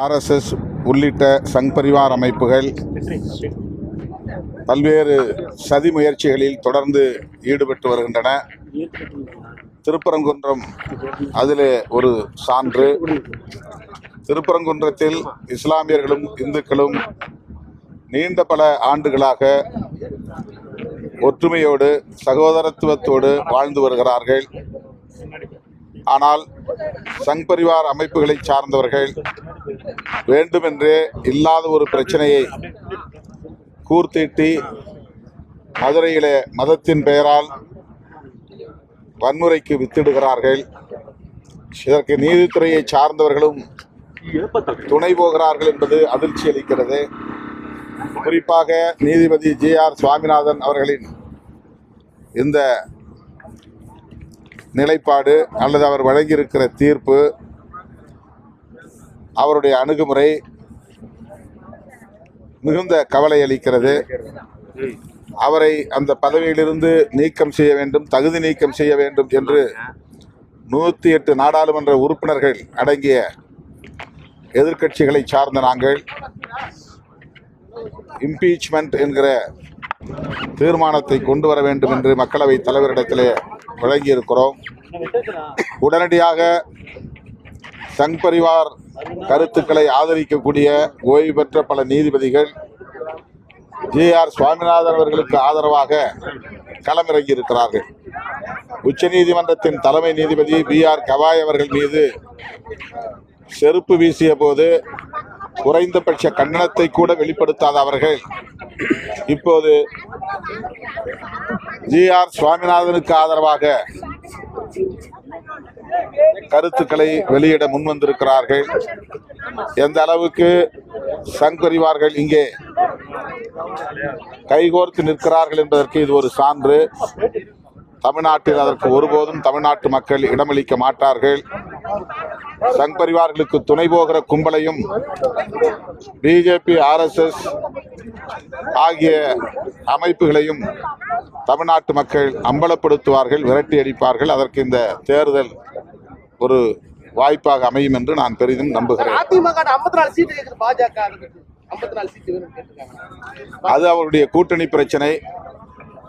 RSS உள்ளிட்ட சங் பரிவார் அமைப்புகள் பல்வேறு சதி முயற்சிகளில் தொடர்ந்து ஈடுபட்டு வருகின்றன. திருப்பரங்குன்றம் அதிலே ஒரு சான்று. திருப்பரங்குன்றத்தில் இஸ்லாமியர்களும் இந்துக்களும் நீண்ட பல ஆண்டுகளாக ஒற்றுமையோடு சகோதரத்துவத்தோடு வாழ்ந்து வருகிறார்கள். ஆனால் சங் பரிவார் அமைப்புகளை சார்ந்தவர்கள் வேண்டுமென்றே இல்லாத ஒரு பிரச்சனையை கூர்த்திட்டி மதுரையிலே மதத்தின் பெயரால் வன்முறைக்கு வித்திடுகிறார்கள். இதற்கு நீதித்துறையை சார்ந்தவர்களும் துணை போகிறார்கள் என்பது அதிர்ச்சி அளிக்கிறது. குறிப்பாக நீதிபதி ஜே ஆர் சுவாமிநாதன் அவர்களின் இந்த நிலைப்பாடு அல்லது அவர் வழங்கியிருக்கிற தீர்ப்பு அவருடைய அணுகுமுறை மிகுந்த கவலை அளிக்கிறது. அவரை அந்த பதவியிலிருந்து நீக்கம் செய்ய வேண்டும் தகுதி நீக்கம் செய்ய வேண்டும் என்று நூற்றி எட்டு நாடாளுமன்ற உறுப்பினர்கள் அடங்கிய எதிர்க்கட்சிகளை சார்ந்த நாங்கள் இம்பீச்மெண்ட் என்கிற தீர்மானத்தை கொண்டு வர வேண்டும் என்று மக்களவை தலைவரிடத்திலே வழங்கியிருக்கிறோம். உடனடியாக சங் பரிவார் கருத்துக்களை ஆதரிக்கக்கூடிய ஓய்வு பெற்ற பல நீதிபதிகள் ஜே ஆர் சுவாமிநாதன் அவர்களுக்கு ஆதரவாக களமிறங்கி இருக்கிறார்கள். உச்சநீதிமன்றத்தின் தலைமை நீதிபதி பி ஆர் கவாய் அவர்கள் மீது செருப்பு வீசிய போது குறைந்தபட்ச கண்டனத்தை கூட வெளிப்படுத்தாத அவர்கள் இப்போது ஜி ஆர் சுவாமிநாதனுக்கு ஆதரவாக கருத்துக்களை வெளியிட முன்வந்திருக்கிறார்கள். எந்த அளவுக்கு சங் பரிவார்கள் இங்கே? கைகோர்த்து நிற்கிறார்கள் என்பதற்கு இது ஒரு சான்று. தமிழ்நாட்டில் அதற்கு ஒருபோதும் தமிழ்நாட்டு மக்கள் இடமளிக்க மாட்டார்கள். சங் பரிவார்களுக்கு துணை போகிற கும்பலையும் பிஜேபி ஆர்எஸ்எஸ் ஆகிய அமைப்புகளையும் தமிழ்நாட்டு மக்கள் அம்பலப்படுத்துவார்கள் விரட்டி அடிப்பார்கள். அதற்கு இந்த தேர்தல் ஒரு வாய்ப்பாக அமையும் என்று நான் பெரிதும் நம்புகிறேன். அதிமுக ஐம்பத்தி நாலு சீட்டு கேக்குது பாஜக ஐம்பத்தி நாலு சீட்டு வேணும்னு கேட்டிருக்காங்க. அது அவருடைய கூட்டணி பிரச்சனை.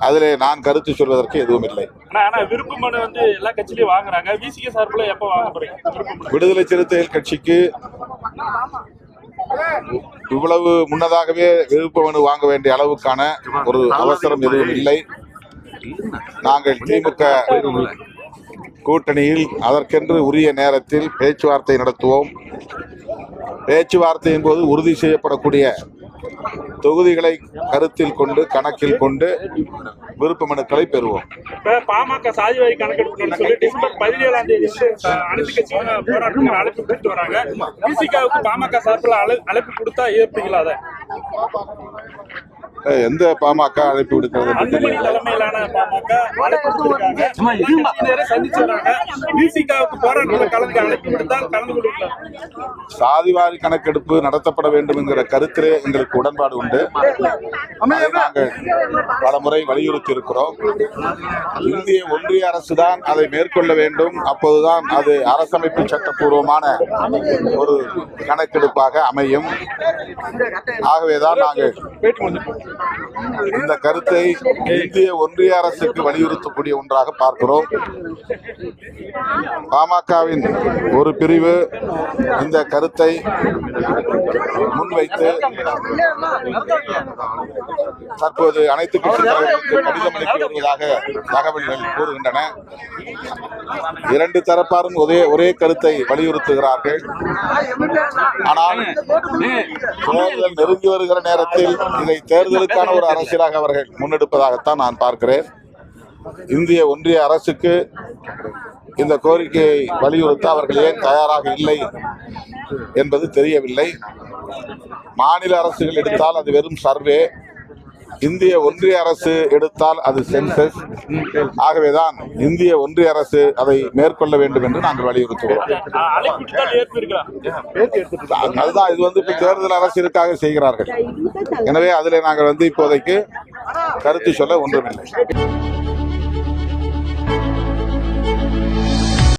அதிலே நான் கருத்து சொல்வதற்கு எதுவும் இல்லை. ஆனா ஆனா விருப்ப மனு வந்து எல்லா கட்சியிலயும் வாங்குறாங்க. விசிக சார்பில் எப்ப வாங்க போறீங்க? விருப்ப மனு. விடுதலை சிறுத்தைகள் கட்சிக்கு இவ்வளவு முன்னதாகவே விருப்ப மனு வாங்க வேண்டிய அளவுக்கான ஒரு அவசரம் எதுவும் இல்லை. நாங்கள் திமுக கூட்டணியில் அதற்கென்று உரிய நேரத்தில் பேச்சுவார்த்தை நடத்துவோம். பேச்சுவார்த்தையின் போது உறுதி செய்யப்படக்கூடிய தொகுதிகளை கருத்தில் கொண்டு கணக்கில் கொண்டு விருப்ப மனுக்களை பெறுவோம் பாமக சாதிவாரி கணக்கெடுப்பு சொல்லி வராங்க. பாமக சார்பில் அழைப்பு கொடுத்தா ஏற்பீங்களா அதை? எந்த பாமக அழைப்பு விடுக்கிறது சாதிவாரி கணக்கெடுப்பு நடத்தப்பட வேண்டும் என்கிற கருத்திலே எங்களுக்கு உடன்பாடு உண்டு. நாங்கள் பல முறை வலியுறுத்தி இருக்கிறோம் இந்திய ஒன்றிய அரசு தான் அதை மேற்கொள்ள வேண்டும். அப்போதுதான் அது அரசமைப்பு சட்டப்பூர்வமான ஒரு கணக்கெடுப்பாக அமையும். ஆகவேதான் நாங்கள் இந்த கருத்தை இந்திய ஒன்றிய அரசுக்கு வலியுறுத்தக்கூடிய ஒன்றாக பார்க்கிறோம். பாமகவின் ஒரு பிரிவு இந்த கருத்தை முன்வைத்து தற்போது அனைத்து கட்சி தலைவர்களுக்கு கடிதம் அனுப்பி வருவதாக தகவல்கள் கூறுகின்றன. இரண்டு தரப்பாரும் ஒரே ஒரே கருத்தை வலியுறுத்துகிறார்கள். ஆனால் தேர்தல் நெருங்கி வருகிற நேரத்தில் இதை தேர்தலுக்கான ஒரு அரசியலாக அவர்கள் முன்னெடுப்பதாகத்தான் நான் பார்க்கிறேன். இந்திய ஒன்றிய அரசுக்கு இந்த கோரிக்கையை வலியுறுத்த அவர்கள் ஏன் தயாராக இல்லை என்பது தெரியவில்லை. மாநில அரசுகள் எடுத்தால் அது வெறும் சர்வே. இந்திய ஒன்றிய அரசு எடுத்தால் அது சென்சஸ். ஆகவேதான் இந்திய ஒன்றிய அரசு அதை மேற்கொள்ள வேண்டும் என்று நாங்கள் ஏற்பீர்களா அதுதான் இது வந்து இப்ப தேர்தல் அரசியலுக்காக செய்கிறார்கள். எனவே அதில் நாங்கள் வந்து இப்போதைக்கு கருத்து சொல்ல ஒன்றுமில்லை.